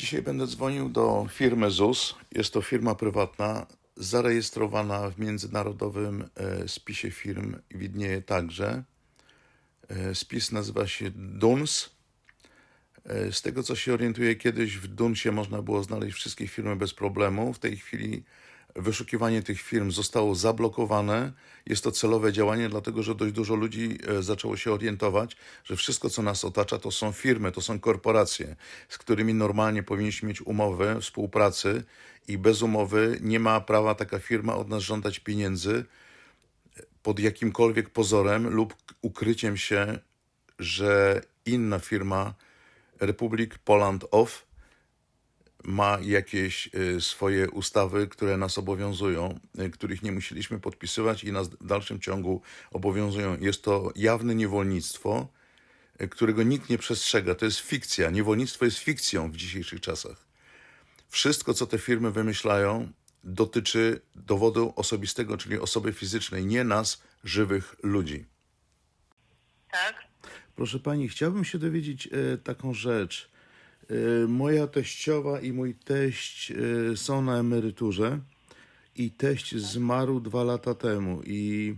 Dzisiaj będę dzwonił do firmy ZUS. Jest to firma prywatna, zarejestrowana w międzynarodowym e, spisie firm i widnieje także. E, Spis nazywa się DUNS. E, Z tego co się orientuję, kiedyś w DUNSie można było znaleźć wszystkie firmy bez problemu. W tej chwili wyszukiwanie tych firm zostało zablokowane. Jest to celowe działanie, dlatego że dość dużo ludzi e, zaczęło się orientować, że wszystko, co nas otacza, to są firmy, to są korporacje, z którymi normalnie powinniśmy mieć umowę współpracy i bez umowy nie ma prawa taka firma od nas żądać pieniędzy pod jakimkolwiek pozorem lub ukryciem się, że inna firma Republic Poland Off ma jakieś y, swoje ustawy, które nas obowiązują, y, których nie musieliśmy podpisywać i nas w dalszym ciągu obowiązują. Jest to jawne niewolnictwo, y, którego nikt nie przestrzega. To jest fikcja. Niewolnictwo jest fikcją w dzisiejszych czasach. Wszystko, co te firmy wymyślają, dotyczy dowodu osobistego, czyli osoby fizycznej, nie nas, żywych ludzi. Tak? Proszę pani, chciałbym się dowiedzieć e, taką rzecz. E, moja teściowa i mój teść e, są na emeryturze i teść zmarł dwa lata temu. I,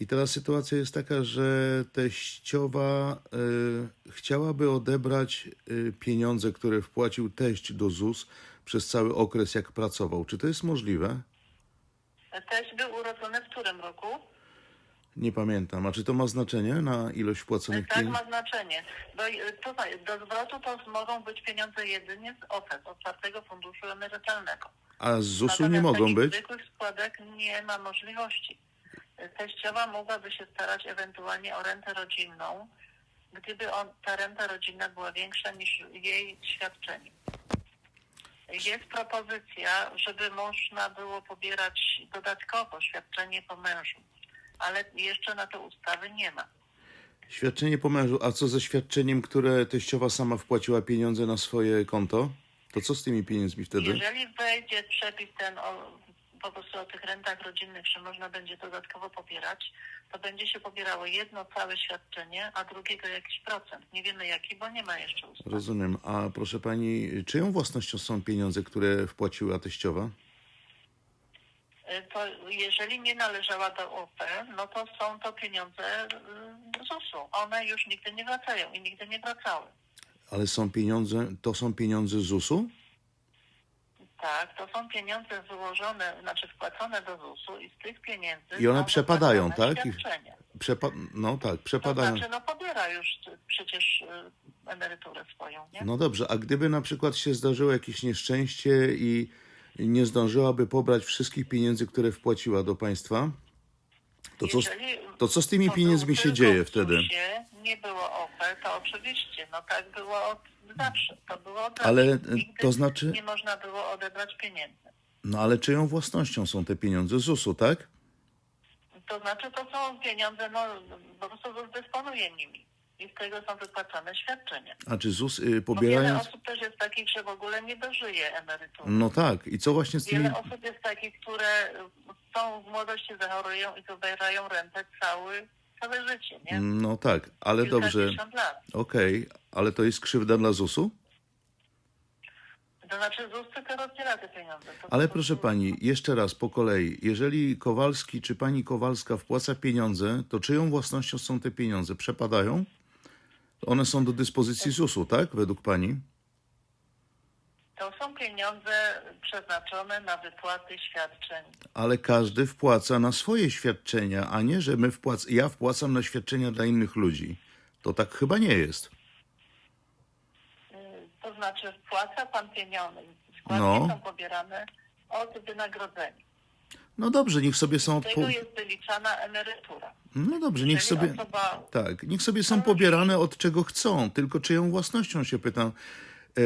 i teraz sytuacja jest taka, że teściowa e, chciałaby odebrać pieniądze, które wpłacił teść do ZUS przez cały okres, jak pracował. Czy to jest możliwe? Teś był urodzony w którym roku? Nie pamiętam. A czy to ma znaczenie na ilość wpłaconych Tak pieniędzy? ma znaczenie. Bo y, tutaj do zwrotu to mogą być pieniądze jedynie z OFE, z otwartego funduszu emerytalnego. A z ZUS-u Natomiast nie mogą takich być? zwykłych składek nie ma możliwości. Y, Teściowa mogłaby się starać ewentualnie o rentę rodzinną, gdyby on, ta renta rodzinna była większa niż jej świadczenie. Jest propozycja, żeby można było pobierać dodatkowo świadczenie po mężu, ale jeszcze na to ustawy nie ma. Świadczenie po mężu, a co ze świadczeniem, które teściowa sama wpłaciła pieniądze na swoje konto? To co z tymi pieniędzmi wtedy? Jeżeli wejdzie przepis ten o, po prostu o tych rentach rodzinnych, że można będzie dodatkowo pobierać, to będzie się pobierało jedno całe świadczenie, a drugiego jakiś procent. Nie wiemy jaki, bo nie ma jeszcze ustawy. Rozumiem. A proszę pani, czyją własnością są pieniądze, które wpłaciła teściowa? Y, To jeżeli nie należała do OPE, no to są to pieniądze y, ZUS-u. One już nigdy nie wracają i nigdy nie wracały. Ale są pieniądze, to są pieniądze ZUS-u? Tak, to są pieniądze wyłożone, znaczy wpłacone do ZUS-u i z tych pieniędzy I one przepadają, tak? Przepa- no tak, To przepadają. znaczy, no pobiera już przecież y, emeryturę swoją, nie? No dobrze, a gdyby na przykład się zdarzyło jakieś nieszczęście i nie zdążyłaby pobrać wszystkich pieniędzy, które wpłaciła do państwa, to co, Jeżeli to co z tymi to pieniędzmi się dzieje wtedy? Nie było OPE, to oczywiście, no tak było od zawsze. To było od Ale, y, Nigdy to znaczy- Nie można było odebrać pieniędzy. No ale czyją własnością są te pieniądze ZUS-u, tak? To znaczy, to są pieniądze, no po prostu ZUS dysponuje nimi. I z tego są wypłacane świadczenia. A czy ZUS y, Bo wiele pobierając... osób też jest takich, że w ogóle nie dożyje emerytury. No tak, i co właśnie z tymi... Wiele osób jest takich, które y, są w młodości zachorują i pobierają rentę cały, całe życie, nie? No tak, ale dobrze, Kilkadziesiąt lat. okej, ale to jest krzywda dla ZUS-u? To znaczy ZUS tylko rozdziela te pieniądze. To Ale proszę pani, jeszcze raz po kolei. Jeżeli Kowalski czy pani Kowalska wpłaca pieniądze, to czyją własnością są te pieniądze? Przepadają? One są do dyspozycji ZUS-u, tak? Według pani? To są pieniądze przeznaczone na wypłaty świadczeń. Ale każdy wpłaca na swoje świadczenia, a nie, że my wpłac... ja wpłacam na świadczenia dla innych ludzi. To tak chyba nie jest. To znaczy wpłaca pan pieniądze. Składki No. są pobierane od wynagrodzenia. No dobrze, niech sobie są... Tego Po... jest wyliczana emerytura. No dobrze, niech Czyli sobie... osoba Tak, niech sobie są pobierane od czego chcą, tylko czyją własnością się pytam. E,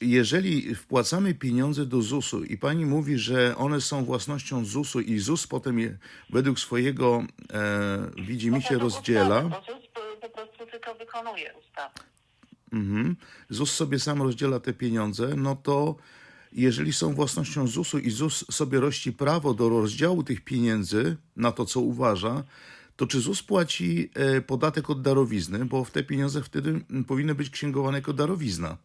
Jeżeli wpłacamy pieniądze do ZUS-u i pani mówi, że one są własnością ZUS-u i ZUS potem je według swojego e, widzimisię według rozdziela, ustawy, ZUS po prostu tylko wykonuje ustawę. mhm, ZUS sobie sam rozdziela te pieniądze, no to jeżeli są własnością ZUS-u i ZUS sobie rości prawo do rozdziału tych pieniędzy na to, co uważa, to czy ZUS płaci e, podatek od darowizny, bo w te pieniądze wtedy powinny być księgowane jako darowizna.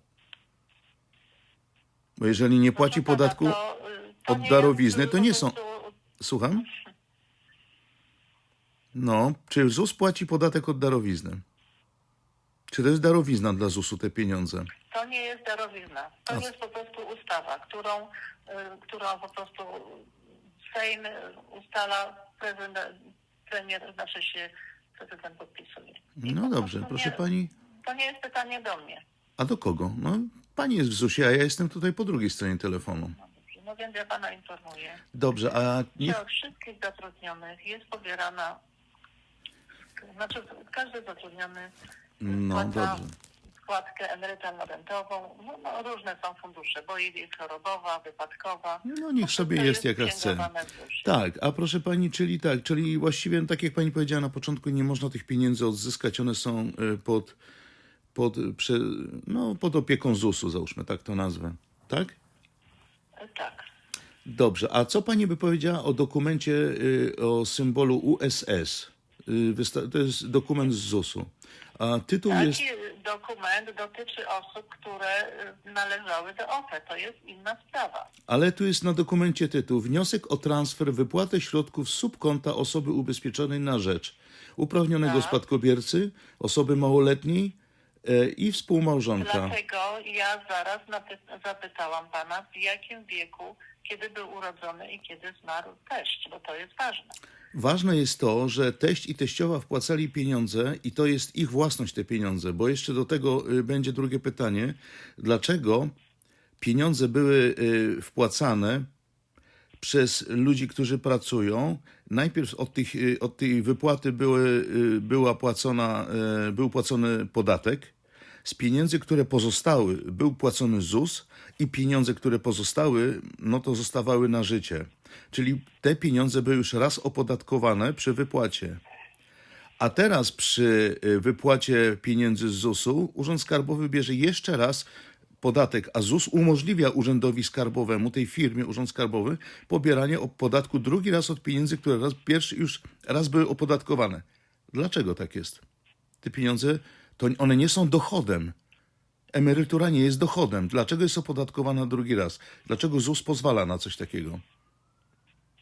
Bo jeżeli nie płaci Proszę pana, podatku y, od darowizny, to nie są- Słucham? No, czy ZUS płaci podatek od darowizny? Czy to jest darowizna dla ZUS-u te pieniądze? To nie jest darowizna. To A- jest po prostu ustawa, którą, y, którą po prostu Sejm ustala, prezydent, premier, znaczy się prezydent podpisuje. I No dobrze, proszę nie, pani. To nie jest pytanie do mnie. A do kogo? No, pani jest w ZUS-ie, a ja jestem tutaj po drugiej stronie telefonu. No, dobrze. no więc ja pana informuję. Dobrze, a że od wszystkich zatrudnionych jest pobierana, znaczy każdy zatrudniony No płaca dobrze. Składkę emerytalno-rentową, no, no różne są fundusze, bo jest chorobowa, wypadkowa. No niech sobie jest jaka chce. księgowane w ZUS-ie. Tak, a proszę pani, czyli tak, czyli właściwie tak jak pani powiedziała na początku, nie można tych pieniędzy odzyskać, one są y, pod, pod, prze, no, pod opieką ZUS-u, załóżmy, tak to nazwę. Tak? Tak. Dobrze, a co pani by powiedziała o dokumencie, y, o symbolu USS? Y, To jest dokument z ZUS-u. A tytuł jest... Taki dokument dotyczy osób, które y, należały do OFE. To jest inna sprawa. Ale tu jest na dokumencie tytuł Wniosek o transfer, wypłatę środków z subkonta osoby ubezpieczonej na rzecz uprawnionego Tak. spadkobiercy, osoby małoletniej e, i współmałżonka. Dlatego ja zaraz zapytałam pana, w jakim wieku, kiedy był urodzony i kiedy zmarł teść, bo to jest ważne. Ważne jest to, że teść i teściowa wpłacali pieniądze i to jest ich własność te pieniądze, bo jeszcze do tego y, będzie drugie pytanie. Dlaczego pieniądze były y, wpłacane przez ludzi, którzy pracują? Najpierw od, tych, y, od tej wypłaty były, była płacona, był płacony podatek. Z pieniędzy, które pozostały, był płacony ZUS i pieniądze, które pozostały, no to zostawały na życie. Czyli te pieniądze były już raz opodatkowane przy wypłacie. A teraz przy y, wypłacie pieniędzy z ZUS-u Urząd Skarbowy bierze jeszcze raz podatek, a ZUS umożliwia Urzędowi Skarbowemu, tej firmie Urząd Skarbowy, pobieranie podatku drugi raz od pieniędzy, które raz pierwszy już raz były opodatkowane. Dlaczego tak jest? Te pieniądze, to one nie są dochodem. Emerytura nie jest dochodem. Dlaczego jest opodatkowana drugi raz? Dlaczego ZUS pozwala na coś takiego?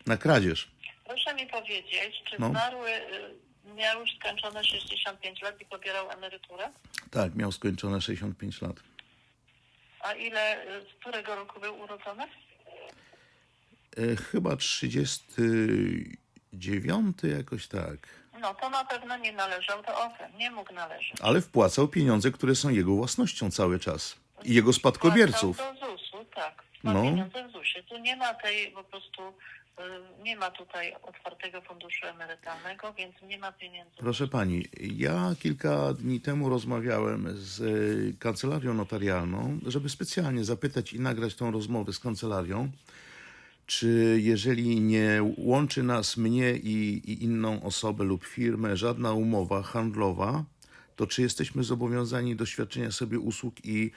Na kradzież. Proszę mi powiedzieć, czy No. zmarły y, miał już skończone 65 lat i pobierał emeryturę? Tak, miał skończone 65 lat. A ile, y, z którego roku był urodzony? E, chyba 39 jakoś tak. No to na pewno nie należał do OFE, nie mógł należeć. Ale wpłacał pieniądze, które są jego własnością cały czas. I jego spadkobierców. Płacał do ZUS-u, tak. Ma No. pieniądze w ZUS-ie. Tu nie ma tej po prostu, nie ma tutaj otwartego funduszu emerytalnego, więc nie ma pieniędzy. Proszę pani, ja kilka dni temu rozmawiałem z e, kancelarią notarialną, żeby specjalnie zapytać i nagrać tą rozmowę z kancelarią, czy jeżeli nie łączy nas mnie i, i inną osobę lub firmę żadna umowa handlowa, to czy jesteśmy zobowiązani do świadczenia sobie usług i,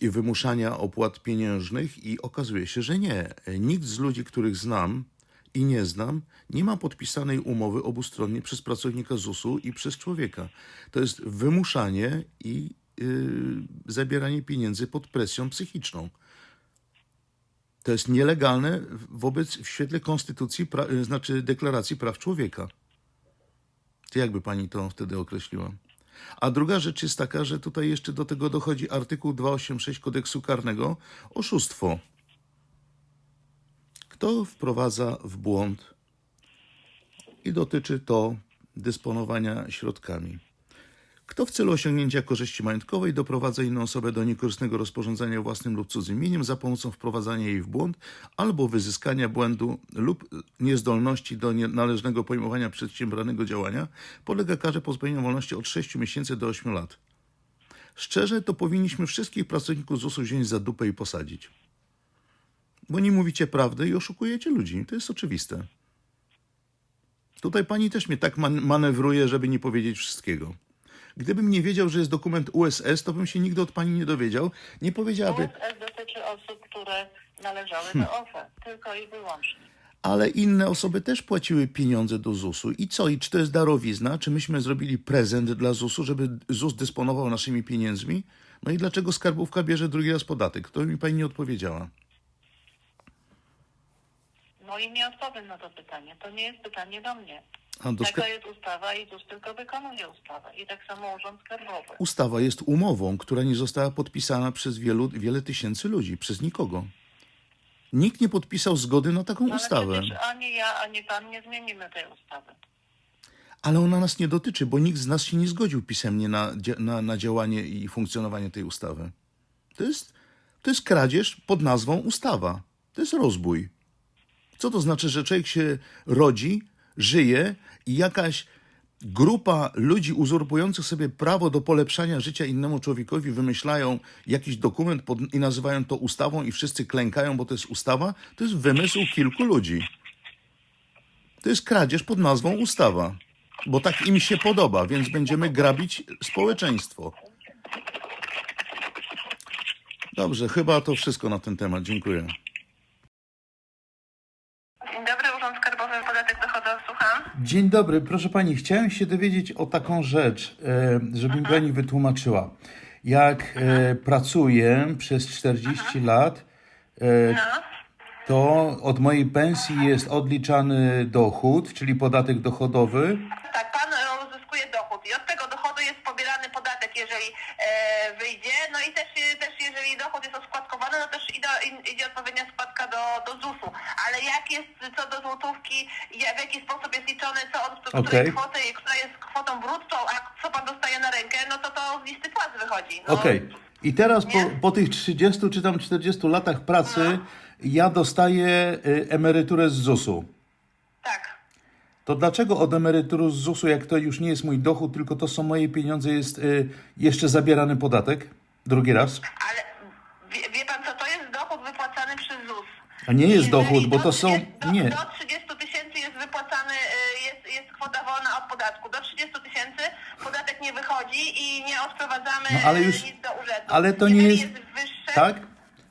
i wymuszania opłat pieniężnych? I okazuje się, że nie. Nikt z ludzi, których znam i nie znam, nie ma podpisanej umowy obustronnie przez pracownika ZUS-u i przez człowieka. To jest wymuszanie i yy, zabieranie pieniędzy pod presją psychiczną. To jest nielegalne wobec w świetle konstytucji, pra, y, znaczy deklaracji praw człowieka. To jakby pani to wtedy określiła? A druga rzecz jest taka, że tutaj jeszcze do tego dochodzi artykuł 286 kodeksu karnego oszustwo. Kto wprowadza w błąd i dotyczy to dysponowania środkami? Kto w celu osiągnięcia korzyści majątkowej doprowadza inną osobę do niekorzystnego rozporządzania własnym lub cudzym mieniem za pomocą wprowadzania jej w błąd albo wyzyskania błędu lub niezdolności do należnego pojmowania przedsiębranego działania, podlega karze pozbawienia wolności od 6 miesięcy do 8 lat. Szczerze, to powinniśmy wszystkich pracowników ZUS-u wziąć za dupę i posadzić. Bo nie mówicie prawdy i oszukujecie ludzi. To jest oczywiste. Tutaj pani też mnie tak man- manewruje, żeby nie powiedzieć wszystkiego. Gdybym nie wiedział, że jest dokument USS, to bym się nigdy od pani nie dowiedział. Nie powiedziałaby. USS dotyczy osób, które należały Hmm. do OFE, tylko i wyłącznie. ale inne osoby też płaciły pieniądze do ZUS-u. I co? I czy to jest darowizna? Czy myśmy zrobili prezent dla ZUS-u, żeby ZUS dysponował naszymi pieniędzmi? No i dlaczego skarbówka bierze drugi raz podatek? To mi pani nie odpowiedziała. No i nie odpowiem na to pytanie. To nie jest pytanie do mnie. A Taka jest ustawa i ZUS tylko wykonuje ustawę. I tak samo Urząd Skarbowy. Ustawa jest umową, która nie została podpisana przez wielu, wiele tysięcy ludzi, przez nikogo. Nikt nie podpisał zgody na taką No ale ustawę. przecież ani ja, ani pan nie zmienimy tej ustawy. Ale ona nas nie dotyczy, bo nikt z nas się nie zgodził pisemnie na, na, na działanie i funkcjonowanie tej ustawy. To jest, to jest kradzież pod nazwą ustawa. To jest rozbój. Co to znaczy, że człowiek się rodzi, żyje i jakaś grupa ludzi uzurpujących sobie prawo do polepszania życia innemu człowiekowi wymyślają jakiś dokument pod, i nazywają to ustawą i wszyscy klękają, bo to jest ustawa? To jest wymysł kilku ludzi. To jest kradzież pod nazwą ustawa. Bo tak im się podoba, więc będziemy grabić społeczeństwo. Dobrze, chyba to wszystko na ten temat. Dziękuję. Dzień dobry, proszę pani, chciałem się dowiedzieć o taką rzecz, e, żeby mi pani wytłumaczyła. Jak e, pracuję przez 40 lat, e, No. to od mojej pensji jest odliczany dochód, czyli podatek dochodowy. Tak, pan e, uzyskuje dochód i od tego dochodu jest pobierany podatek, jeżeli e, wyjdzie. No i też, e, też jeżeli dochód jest oskładkowany, no też idzie, in- idzie odpowiednia składka do, do ZUS-u. Ale jak jest co do złotówki, ja- w jaki sposób jest liczony, co od której Okej. kwoty, która jest kwotą brutto, a co pan dostaje na rękę, no to to z listy płac wychodzi. No, Okej. I teraz po, Nie? po tych 30 czy tam 40 latach pracy ja dostaję y, emeryturę z ZUS-u. Tak. To dlaczego od emerytury z ZUS-u, jak to już nie jest mój dochód, tylko to są moje pieniądze, jest y, jeszcze zabierany podatek? Drugi raz? Ale wie, wie pan co, to jest dochód wypłacany przez ZUS. A nie jest dochód, bo to są... 30 Do, Nie. do 30 tysięcy jest wypłacany, y, jest, jest kwota wolna od podatku. Do 30 tysięcy podatek nie wychodzi i nie odprowadzamy No, ale y, już- nic do urzędu. ale to nie Jeżeli jest- wyższe, Tak?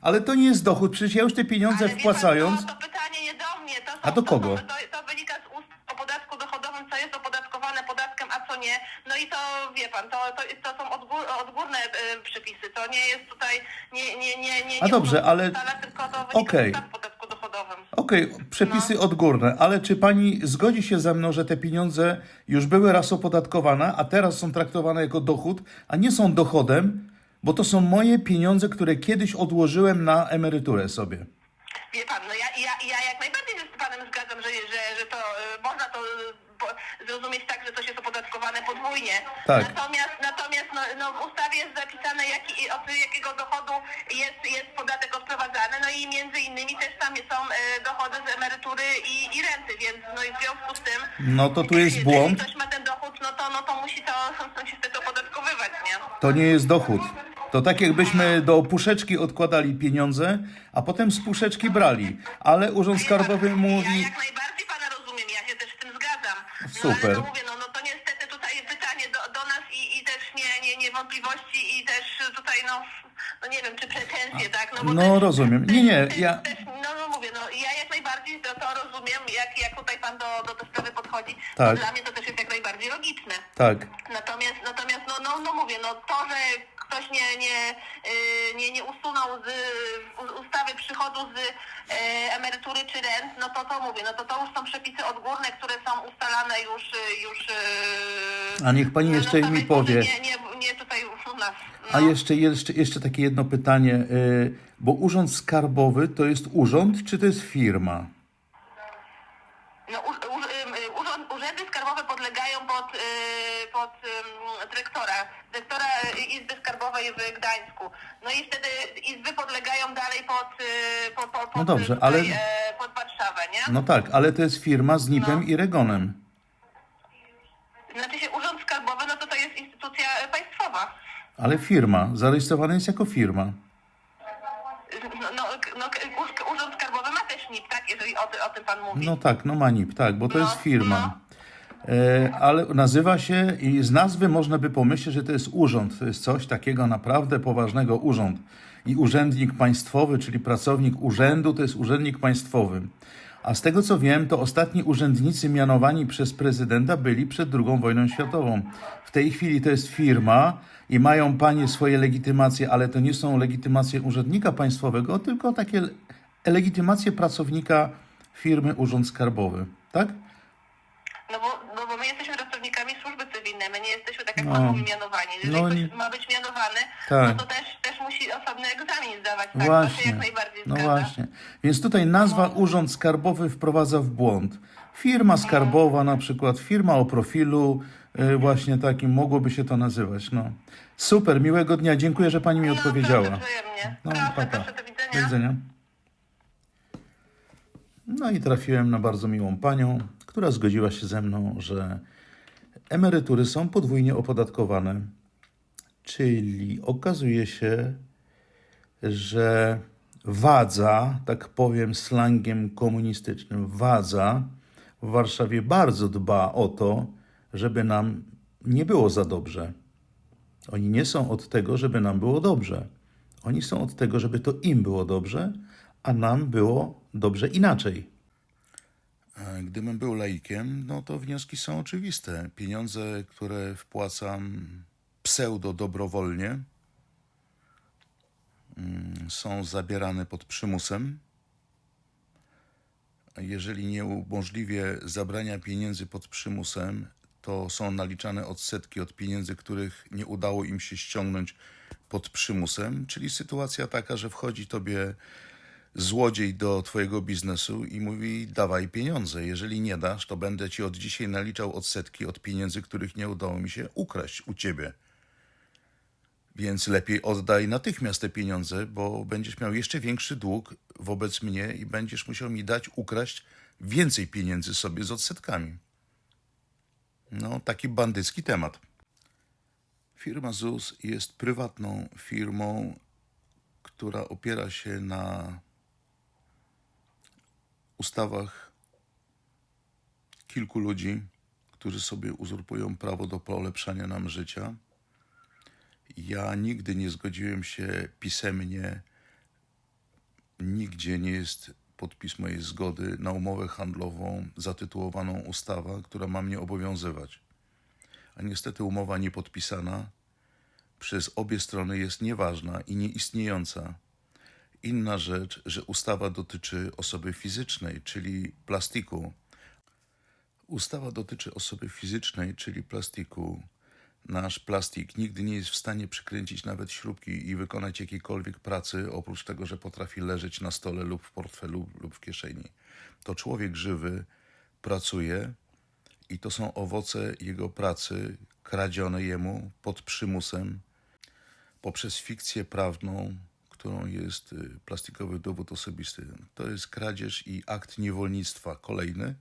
Ale to nie jest dochód, przecież ja już te pieniądze ale wie wpłacając... Pan, to, pytanie nie do mnie. To, są, A do kogo? To, to, to wynika z ust o podatku dochodowym, co jest opodatkowane podatkiem, a co nie. No i to wie pan, to, to, to są odgór, odgórne y, przepisy. To nie jest tutaj, nie, nie, nie, nie, A nie dobrze, ale- ustala, tylko to wynika Okej. z Okej, przepisy No. odgórne, ale czy pani zgodzi się ze mną, że te pieniądze już były raz opodatkowane, a teraz są traktowane jako dochód, a nie są dochodem, bo to są moje pieniądze, które kiedyś odłożyłem na emeryturę sobie. Wie pan, no ja, ja, ja jak najbardziej się z panem zgadzam, że, że, że to y, można to y, po, zrozumieć tak, że coś jest opodatkowane podwójnie. Tak. Natomiast, natomiast no, no, w ustawie jest zapisane, jaki, od jakiego dochodu jest, jest podatek odprowadzany, no i między innymi też tam są y, dochody z emerytury i, i renty, więc no i w związku z tym... No to tu jest jeżeli błąd. ktoś ma ten dochód, no to, no to musi to, to niestety opodatkowywać, nie? To nie jest dochód. To tak jakbyśmy do puszeczki odkładali pieniądze, a potem z puszeczki brali. Ale Urząd Skarbowy Ja mówi... jak najbardziej pana rozumiem, ja się też z tym zgadzam. No, Super. No mówię, no, no nie wiem, czy pretensje, tak? No, bo No, też, rozumiem. Nie, nie, też, ja- Też, no, no mówię, no ja jak najbardziej to, to rozumiem, jak, jak tutaj pan do, do tej sprawy podchodzi. Tak. Dla mnie to też jest jak najbardziej logiczne. Tak. Natomiast, natomiast no, no, no mówię, no to, że ktoś nie, nie, nie, nie usunął z ustawy przychodu z yy, emerytury czy rent, no to to mówię, no to to już są przepisy odgórne, które są ustalane już, yy, już A niech pani no, jeszcze samej mi powie. Nie, nie, nie tutaj u nas. No. A jeszcze, jeszcze, jeszcze takie jedno pytanie, y, bo Urząd Skarbowy to jest urząd, czy to jest firma? No, u, u, ym, y, urząd, urzędy skarbowe podlegają pod, y, pod ym, dyrektora, dyrektora y, Izby Skarbowej w Gdańsku. No i wtedy izby podlegają dalej pod, y, pod, pod, pod, No dobrze, tutaj, ale- e, pod Warszawę, nie? No tak, ale to jest firma z NIP-em No. i Regonem. Znaczy się urząd skarbowy, no to to jest instytucja e, państwowa. Ale firma, zarejestrowana jest jako firma. No, no, no, urząd skarbowy ma też NIP, tak? Jeżeli o, o tym pan mówi. No tak, no ma NIP, tak, bo to No, jest firma. E, ale nazywa się i z nazwy można by pomyśleć, że to jest urząd. To jest coś takiego naprawdę poważnego urząd. I urzędnik państwowy, czyli pracownik urzędu, to jest urzędnik państwowy. A z tego co wiem, to ostatni urzędnicy mianowani przez prezydenta byli przed II wojną światową. W tej chwili to jest firma i mają panie swoje legitymacje, ale to nie są legitymacje urzędnika państwowego, tylko takie le- legitymacje pracownika firmy Urząd Skarbowy. Tak? No bo, no bo my jesteśmy pracownikami służby cywilnej, my nie jesteśmy tak jak No. mianowani. Jeżeli No ktoś nie- ma być mianowany, Tak. no to też, też musi osobny egzamin zdawać. Tak? To się Właśnie. jak najbardziej No zgadza. właśnie. Więc tutaj nazwa Urząd Skarbowy wprowadza w błąd. Firma skarbowa na przykład, firma o profilu y, właśnie takim mogłoby się to nazywać. No. Super, miłego dnia. Dziękuję, że pani mi No, odpowiedziała. wzajemnie. No, proszę, pa, pa. proszę, do widzenia. Do widzenia. No i trafiłem na bardzo miłą panią, która zgodziła się ze mną, że emerytury są podwójnie opodatkowane. Czyli okazuje się, że wadza, tak powiem slangiem komunistycznym, wadza w Warszawie bardzo dba o to, żeby nam nie było za dobrze. Oni nie są od tego, żeby nam było dobrze. Oni są od tego, żeby to im było dobrze, a nam było dobrze inaczej. Gdybym był laikiem, no to wnioski są oczywiste. Pieniądze, które wpłacam pseudo dobrowolnie, mm, są zabierane pod przymusem. Jeżeli nie umożliwię zabrania pieniędzy pod przymusem, to są naliczane odsetki od pieniędzy, których nie udało im się ściągnąć pod przymusem, czyli sytuacja taka, że wchodzi tobie złodziej do twojego biznesu i mówi: dawaj pieniądze. Jeżeli nie dasz, to będę ci od dzisiaj naliczał odsetki od pieniędzy, których nie udało mi się ukraść u ciebie. Więc lepiej oddaj natychmiast te pieniądze, bo będziesz miał jeszcze większy dług wobec mnie i będziesz musiał mi dać ukraść więcej pieniędzy sobie z odsetkami. No, taki bandycki temat. Firma ZUS jest prywatną firmą, która opiera się na ustawach kilku ludzi, którzy sobie uzurpują prawo do polepszania nam życia. Ja nigdy nie zgodziłem się pisemnie, nigdzie nie jest podpis mojej zgody na umowę handlową zatytułowaną ustawa, która ma mnie obowiązywać. A niestety umowa niepodpisana przez obie strony jest nieważna i nieistniejąca. Inna rzecz, że ustawa dotyczy osoby fizycznej, czyli plastiku. Ustawa dotyczy osoby fizycznej, czyli plastiku. Nasz plastik nigdy nie jest w stanie przykręcić nawet śrubki i wykonać jakiejkolwiek pracy, oprócz tego, że potrafi leżeć na stole lub w portfelu lub w kieszeni. To człowiek żywy pracuje i to są owoce jego pracy, kradzione jemu pod przymusem, poprzez fikcję prawną, którą jest y, plastikowy dowód osobisty. To jest kradzież i akt niewolnictwa kolejny,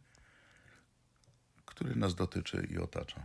który nas dotyczy i otacza.